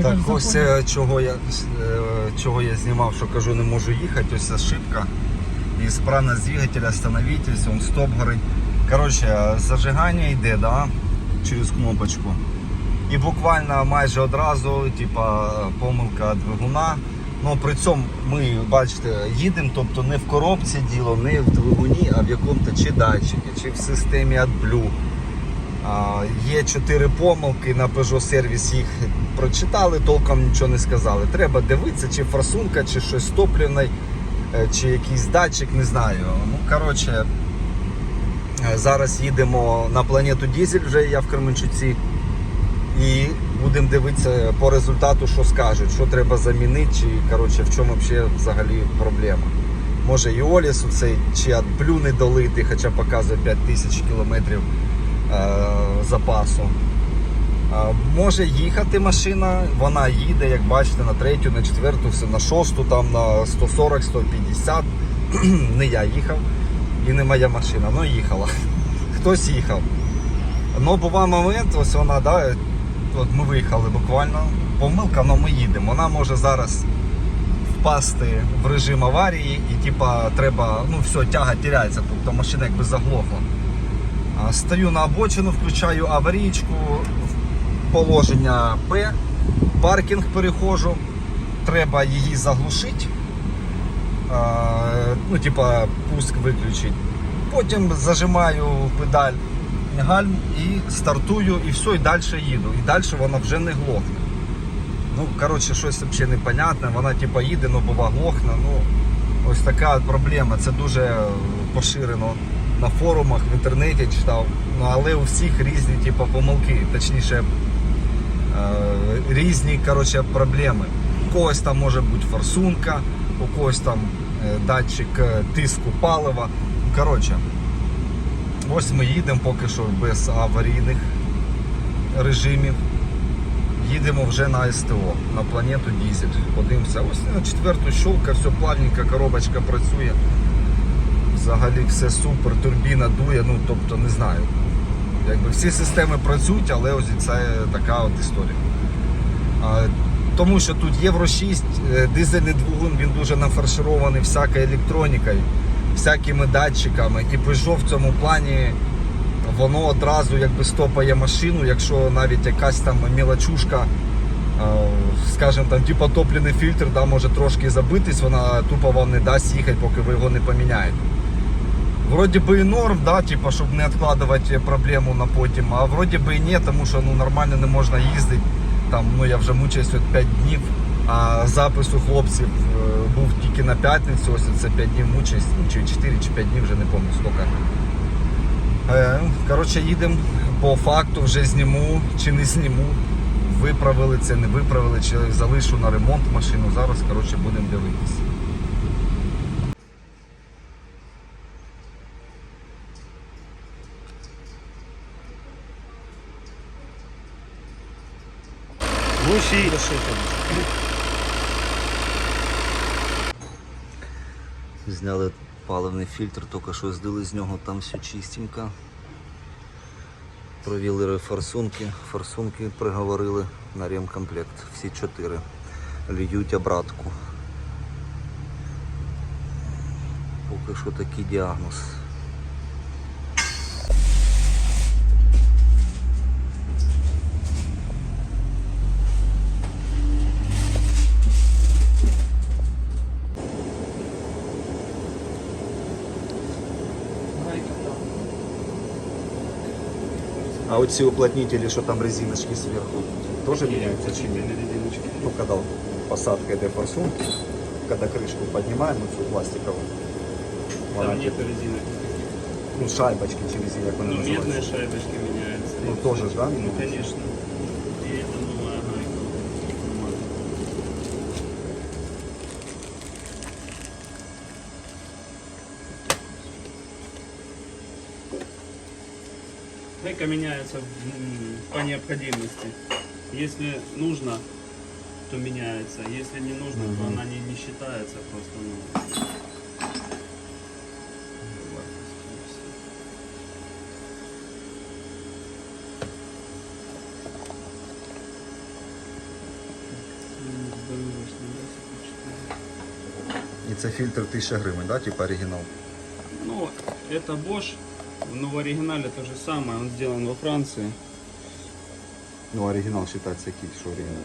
Так, ось е, чого я, е, чого я знімав, що кажу, не можу їхати, ось ошибка. Ісправність двигателя, остановитесь, он стоп горить. Коротше, зажигання йде, да, через кнопочку. І буквально майже одразу, типа, помилка двигуна. Ну, при цьому ми, бачите, їдемо, тобто не в коробці діло, не в двигуні, а в якому-то чи датчикі, чи в системі AdBlue. Є чотири помилки на Peugeot сервіс, їх прочитали, толком нічого не сказали. Треба дивитися, чи форсунка, чи щось топливне, е, чи якийсь датчик, не знаю. Ну, коротше, е, зараз їдемо на планету Дізель, вже я в Кременчуці. І будемо дивитися по результату, що скажуть, що треба замінити, чи коротше, в чому взагалі, проблема. Може і Олісу цей чи не долити, хоча показує 5000 кілометрів запасу. Е, Може їхати машина, вона їде, як бачите, на третю, на четверту, все на шосту, там на 140, 150. не я їхав і не моя машина, ну їхала. Хтось їхав. Ну, бував момент, ось вона, да, от ми виїхали буквально. Помилка, але ми їдемо. Вона може зараз впасти в режим аварії і типа треба, ну все, тяга тіряється, тобто машина якби заглохла. Стою на обочину, включаю аварійку, положення П, паркінг перехожу, треба її заглушити, ну, типа пуск виключити. Потім зажимаю педаль гальм і стартую, і все, і далі їду. І далі вона вже не глохне. Ну, коротше, щось взагалі непонятне. Вона типа їде, але бува глохне. Ну, ось така проблема. Це дуже поширено на форумах, в інтернеті читав. Ну, але у всіх різні типа, помилки, точніше, е, різні коротше, проблеми. У когось там може бути форсунка, у когось там е, датчик е, тиску палива. Ну, Коротше, ось ми їдемо поки що без аварійних режимів. Їдемо вже на СТО, на планету Дізель. Подивимося. Ось на четверту щолка, все плавненько, коробочка працює. Взагалі все супер, турбіна дує, ну тобто не знаю. Якби всі системи працюють, але ось це така от історія. А, тому що тут Євро 6, е, дизельний двигун, він дуже нафарширований всякою електронікою, всякими датчиками. І Peugeot в цьому плані воно одразу якби стопає машину, якщо навіть якась там мілочушка, е, скажімо там, типу топливний фільтр, да, може трошки забитись, вона тупо вам не дасть їхати, поки ви його не поміняєте. Вроді би і норм, да, типа, щоб не відкладувати проблему на потім, а вроді би і ні, тому що ну, нормально не можна їздити. Там, ну, я вже мучаюсь от 5 днів, а запис у хлопців е, був тільки на п'ятницю, ось це 5 днів мучаюсь, ну, чи 4, чи 5 днів, вже не пам'ятаю скільки. Е, Коротше, їдемо по факту, вже зніму чи не зніму. Виправили це, не виправили, чи залишу на ремонт машину. Зараз коротше, будемо дивитися. Глуши. Зняли паливний фільтр, тільки що здали з нього, там все чистенько. Провіли форсунки, форсунки приговорили на ремкомплект. Всі чотири. Льють обратку. Поки що такий діагноз. Оці уплотнители, що там резиночки зверху, тоже меняются чи резиночки. Ну, когда посадка этой форсунки, когда крышку поднимаем, ну, всю пластиковую, Там нет резинок. ну, шайбочки через как Ну, они медные шайбочки меняются. Ну, тоже ж, да? Ну, конечно. Настройка меняется по необходимости. Если нужно, то меняется. Если не нужно, то она не, не считается просто. Ну, І це фільтр 1000 гривень, да? типа оригинал. Ну, это Bosch но в оригинале то же самое, он сделан во Франции. Ну, оригінал вважається який, що оригінал?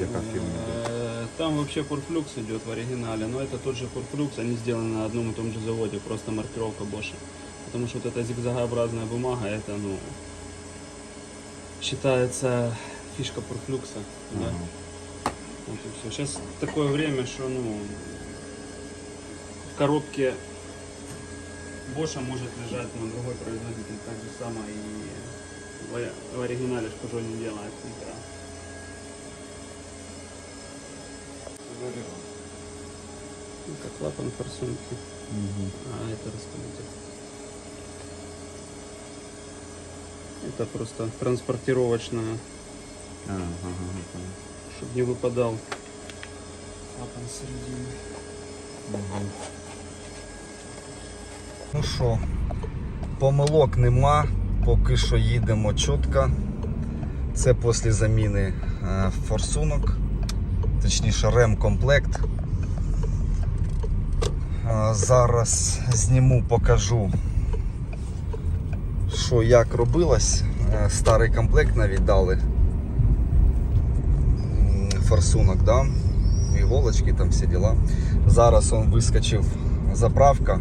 Яка фірма? Э, Там вообще Porflux идет в оригинале, но это тот же Porflux, они сделаны на одном и том же заводе, просто маркировка Bosch. Потому что вот эта зигзагообразная бумага, это, ну, считается фишка Porflux. Да? Ага. Вот и все. Сейчас такое время, что, ну, в коробке Боша может лежать на другой производитель, так же самое и в, ори- в оригинале Шпажо не делает фильтра. Это клапан форсунки, Мгм. а это распылитель. Это просто транспортировочная, Ага, ага, ага. чтобы не выпадал клапан с середины. Ну що, помилок нема, поки що їдемо чітко. Це після заміни е, форсунок, точніше ремкомплект. Е, Зараз зніму, покажу, що як робилось. Е, Старий комплект навіть дали. Форсунок, да? іголочки, там всі діла. Зараз он вискочив заправка.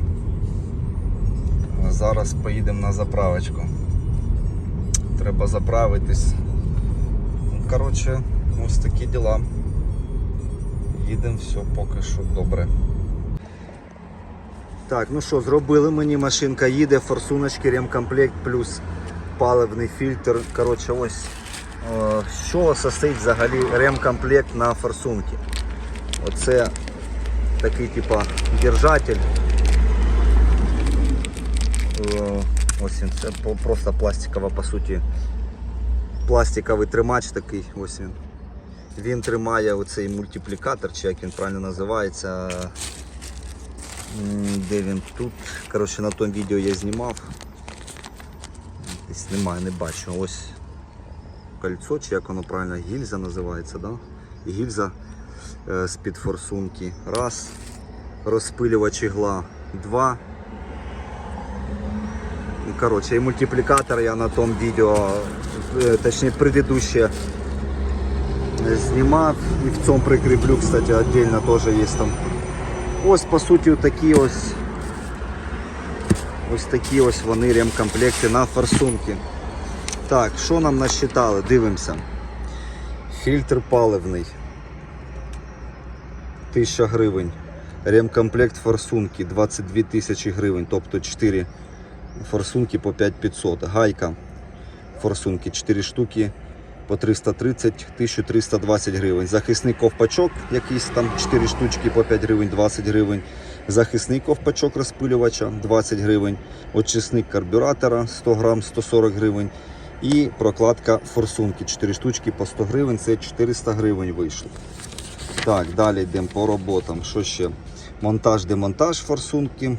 Зараз поїдемо на заправочку. Треба заправитись. Ну, Коротше, ось такі діла. Їдемо, все поки що добре. Так, ну що, зробили мені машинка їде, форсуночки, ремкомплект плюс паливний фільтр. Коротше, ось е, з чого состоїть взагалі ремкомплект на форсунки. Оце такий типа держатель. Е, Ось він, це просто пластикова, по суті, пластиковий тримач такий, ось він. Він тримає оцей мультиплікатор, чи як він правильно називається. Де він тут? Коротше, на тому відео я знімав. Десь немає, не бачу. Ось кольцо, чи як воно правильно, гільза називається, да? Гільза е, з-під форсунки. Раз. Розпилювач ігла. Два Ну, Короче, и мультипликатор я на том видео, э, точнее предыдущее, э, снимав. И в цьому прикріплю, кстати, отдельно тоже есть там. Ось, по суті, такі ось, ось такі ось вони ремкомплекти на форсунки. Так, що нам насчитали? Дивимося. Фільтр паливний. 1000 гривень. Ремкомплект форсунки 22 тисячі гривень, тобто 4 форсунки по 5500. Гайка форсунки 4 штуки по 330, 1320 гривень. Захисний ковпачок, якийсь там 4 штучки по 5 гривень, 20 гривень. Захисний ковпачок розпилювача 20 гривень. Очисник карбюратора 100 грам 140 гривень. І прокладка форсунки 4 штучки по 100 гривень, це 400 гривень вийшло. Так, далі йдемо по роботам. Що ще? Монтаж, демонтаж форсунки.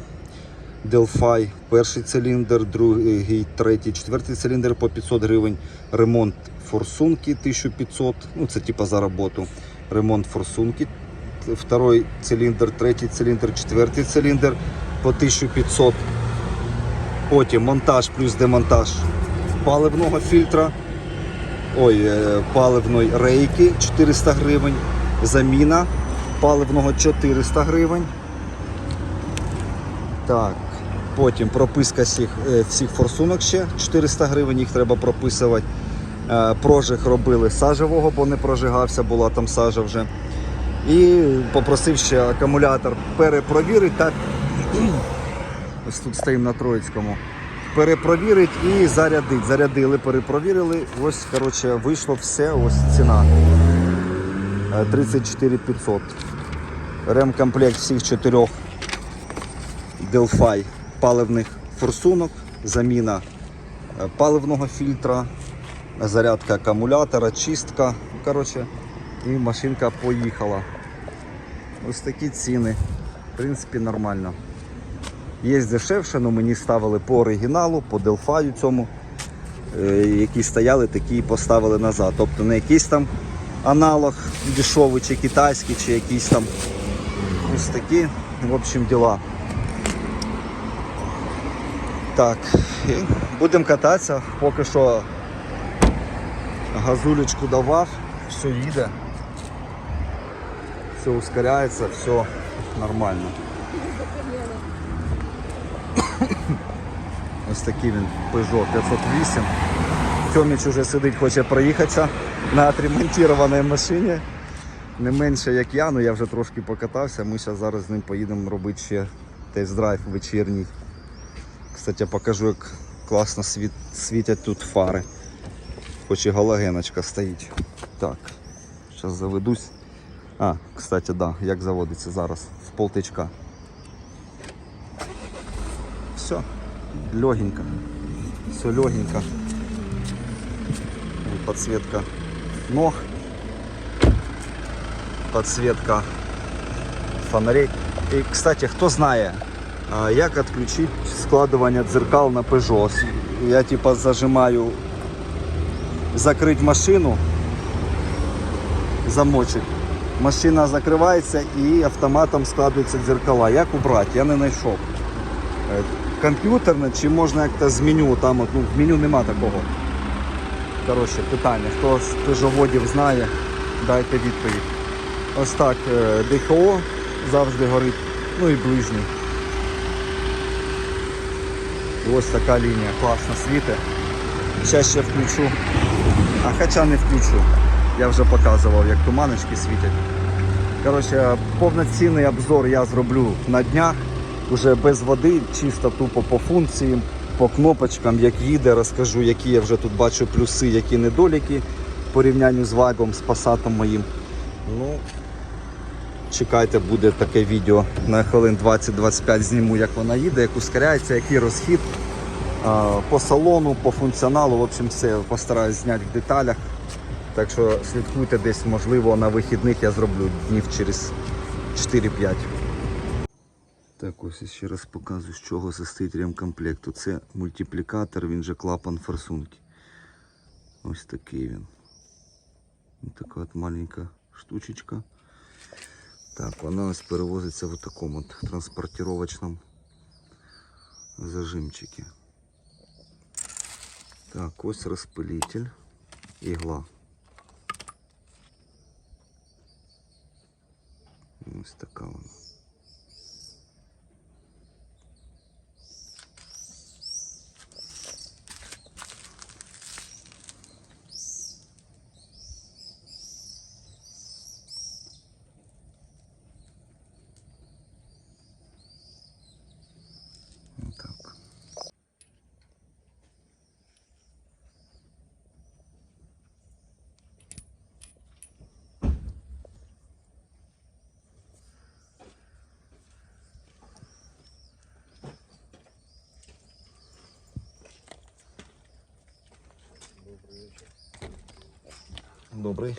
Delphi, перший циліндр, другий, третій, четвертий циліндр по 500 гривень. Ремонт форсунки 1500, ну це типа за роботу. Ремонт форсунки, второй циліндр, третій циліндр, четвертий циліндр по 1500. Потім монтаж плюс демонтаж паливного фільтра, ой, е, паливної рейки 400 гривень. Заміна паливного 400 гривень. Так, потім прописка всіх, е, всіх форсунок ще 400 гривень, їх треба прописувати. Е, Прожиг робили сажевого, бо не прожигався, була там сажа вже. І попросив ще акумулятор перепровірити. Так, ось тут стоїмо на Троїцькому. Перепровірить і зарядить. Зарядили, перепровірили. Ось, коротше, вийшло все, ось ціна. Е, 34 500. Ремкомплект всіх чотирьох Delphi паливних форсунок, заміна е, паливного фільтра, зарядка акумулятора, чистка. Коротше, і машинка поїхала. Ось такі ціни. В принципі, нормально. Є дешевше, але мені ставили по оригіналу, по Delphi цьому. Е, Які стояли, такі і поставили назад. Тобто не якийсь там аналог дешевий, чи китайський, чи якийсь там ось такі В общем, дела. Так, будемо кататися. Поки що газулечку давав, все їде. Все ускоряється, все нормально. Ось такий він Peugeot 508. Тьоміч уже сидить, хоче проїхатися на отремонтованій машині. Не менше як я, але я вже трошки покатався. Ми зараз зараз з ним поїдемо робити ще тест-драйв вечірній. Кстати, я покажу, як класно світ, світять тут фари. Хоч і галогеночка стоїть. Так, зараз заведусь. А, кстати, да, як заводиться зараз в полтичка. Все, легенько. Все легенько. Подсветка ног. Подсветка фонарей. І, кстати, хто знає, як відключити складування дзеркал на Peugeot. Я типа зажимаю закрити машину, замочек. Машина закривається і автоматом складуються дзеркала. Як убрати? Я не знайшов. Е, Комп'ютерне чи можна як-то з меню, там ну, в меню нема такого. Коротше, питання. Хто з пежоводів знає, дайте відповідь. Ось так, е, ДХО завжди горить, ну і ближній. Ось така лінія, класно світить. Зараз ще включу. А хоча не включу. Я вже показував, як туманочки світять. Коротше, повноцінний обзор я зроблю на днях. Уже без води, чисто тупо по функціям, по кнопочкам, як їде, розкажу, які я вже тут бачу плюси, які недоліки в порівнянні з вагом, з пасатом моїм. Ну, чекайте, буде таке відео на хвилин 20-25 зніму, як вона їде, як ускоряється, який розхід. По салону, по функціоналу, в общем, все постараюсь зняти в деталях. Так що слідкуйте десь, можливо, на вихідних я зроблю днів через 4-5. Так, ось ще раз показую, з чого состоїть ремкомплекту. Це мультиплікатор, він же клапан форсунки. Ось такий він. Ось така от маленька штучечка. Так, вона ось перевозиться в такому от транспортировочному зажимчике. Так, ось розпилитель, ігла. Ось така вона. Так. Добрий.